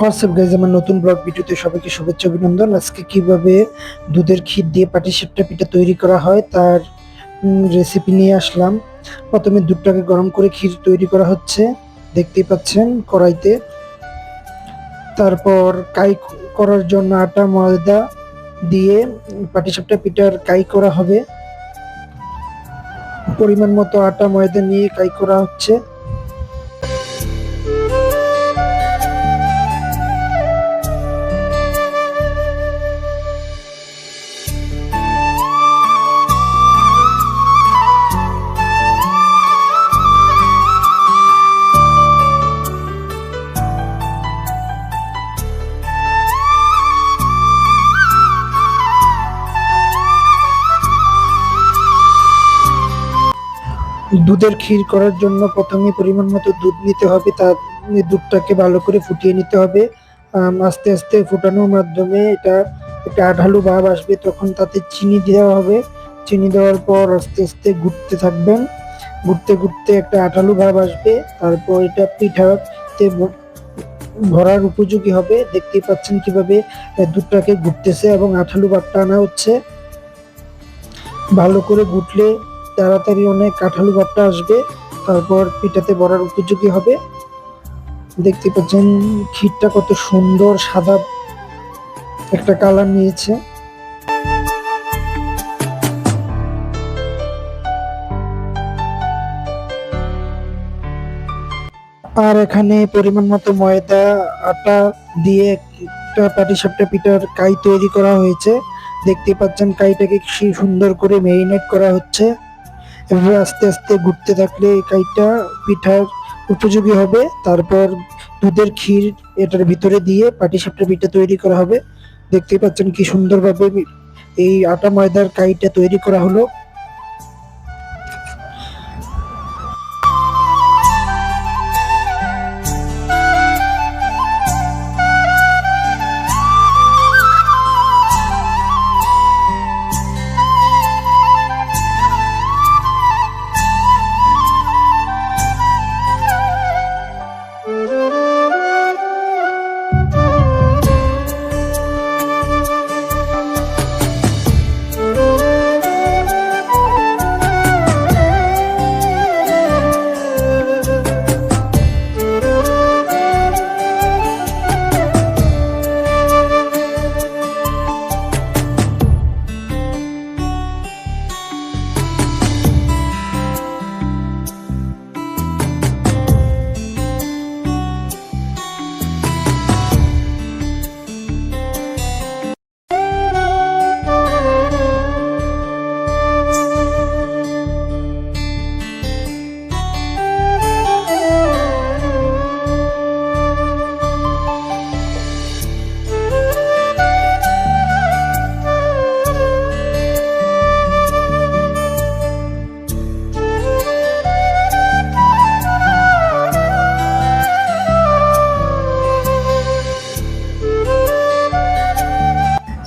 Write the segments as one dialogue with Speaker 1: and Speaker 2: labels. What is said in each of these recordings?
Speaker 1: WhatsApp guys আমার নতুন blog ভিডিওতে সবাইকে শুভেচ্ছা, অভিনন্দন। আজকে কীভাবে দুধের ক্ষীর দিয়ে পাটিসাপটা পিঠা তৈরি করা হয় তার রেসিপি নিয়ে আসলাম। প্রথমে দুধটাকে গরম করে ক্ষীর তৈরি করা হচ্ছে, দেখতেই পাচ্ছেন, কড়াইতে। তারপর কাই করার জন্য আটা, ময়দা দিয়ে পাটিসাপটা পিঠার কাই করা হবে। পরিমাণ মতো আটা, ময়দা নিয়ে কাই করা হচ্ছে। দুধের ক্ষীর করার জন্য প্রথমে পরিমাণ মতো দুধ নিতে হবে। তার দুধটাকে ভালো করে ফুটিয়ে নিতে হবে। আস্তে আস্তে ফোটানোর মাধ্যমে এটা একটা আঠালু ভাব আসবে, তখন তাতে চিনি দেওয়া হবে। চিনি দেওয়ার পর আস্তে আস্তে ঘুরতে থাকবেন। ঘুরতে ঘুরতে একটা আঠালু ভাব আসবে। তারপর এটা পিঠাতে ভরার উপযোগী হবে। দেখতেই পাচ্ছেন কীভাবে দুধটাকে ঘুরতেছে এবং আঠালু ভাবটা আনা হচ্ছে। ভালো করে ঘুটলে তাড়াতাড়ি অনেক কাঁঠালু ভাবটা আসবে, তারপর পিঠাতে বড়ার উপযোগী হবে। দেখতে পাচ্ছেন ক্ষীরটা কত সুন্দর সাদা একটা কালার নিয়েছে। আর এখানে পরিমাণ মতো ময়দা, আটা দিয়ে একটা পাটিসাপটা পিঠার কাই তৈরি করা হয়েছে। দেখতে পাচ্ছেন কাইটাকে সুন্দর করে মেরিনেট করা হচ্ছে। এভাবে আস্তে আস্তে ঘুরতে থাকলে এই কাইটা পিঠার উপযোগী হবে। তারপর দুধের ক্ষীর এটার ভিতরে দিয়ে পাটিসাপটা পিঠা তৈরি করা হবে। দেখতেই পাচ্ছেন কি সুন্দরভাবে এই আটা ময়দার কাইটা তৈরি করা হলো।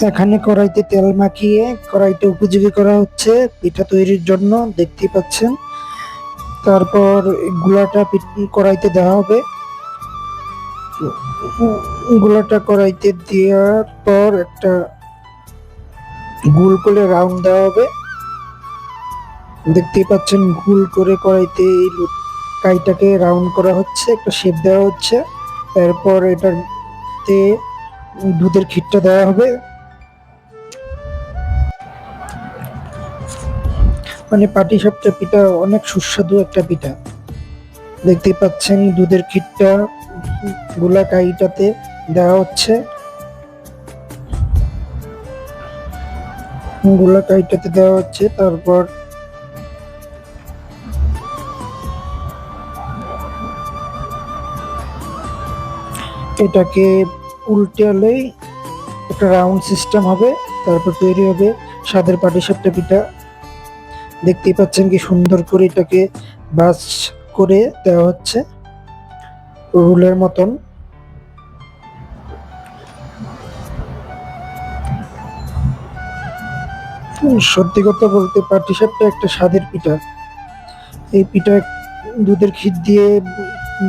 Speaker 1: এখানে কড়াইতে তেল মাখিয়ে কড়াইটা উপযোগী করা হচ্ছে পিঠা তৈরির জন্য দেখতে পাচ্ছেন। তারপর গুলাটা কড়াইতে দেওয়া হবে। গুলাটা কড়াইতে দেওয়ার পর একটা গুল করে রাউন্ড দেওয়া হবে। দেখতেই পাচ্ছেন গুল করে কড়াইতে এই কাইটাকে রাউন্ড করা হচ্ছে, একটা শেপ দেওয়া হচ্ছে। এরপর এটাতে দুধের ক্ষীরটা দেওয়া হবে। মানে পাটি সাপটা, পিঠা অনেক সুস্বাদু একটা পিঠা। দেখতে পাচ্ছেন দুধের ক্ষীরটা, গোলা কাইটাতে দেওয়া হচ্ছে। গোলা কাইটাতে দেওয়া হচ্ছে, তারপর এটাকে উল্টালেই একটা রাউন্ড সিস্টেম হবে, তারপর তৈরি হবে স্বাদের পাটিসাপটা পিঠা। দেখতেই পাচ্ছেন কি সুন্দর করে এটাকে বাস করে দেওয়া হচ্ছে রুলের মতন। সত্যি কথা বলতে পাটিসাপটা একটা স্বাদের পিঠা। এই পিঠা দুধের ক্ষীর দিয়ে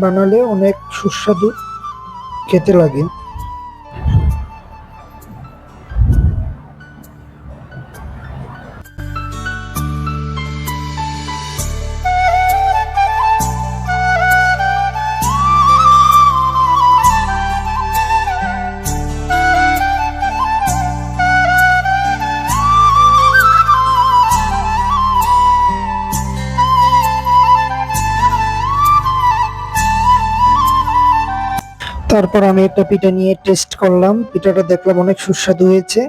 Speaker 1: বানালে অনেক সুস্বাদু খেতে লাগে। তারপর আমি একটা পিঠা নিয়ে টেস্ট করলাম। পিঠাটা দেখলাম অনেক সুস্বাদু হয়েছে।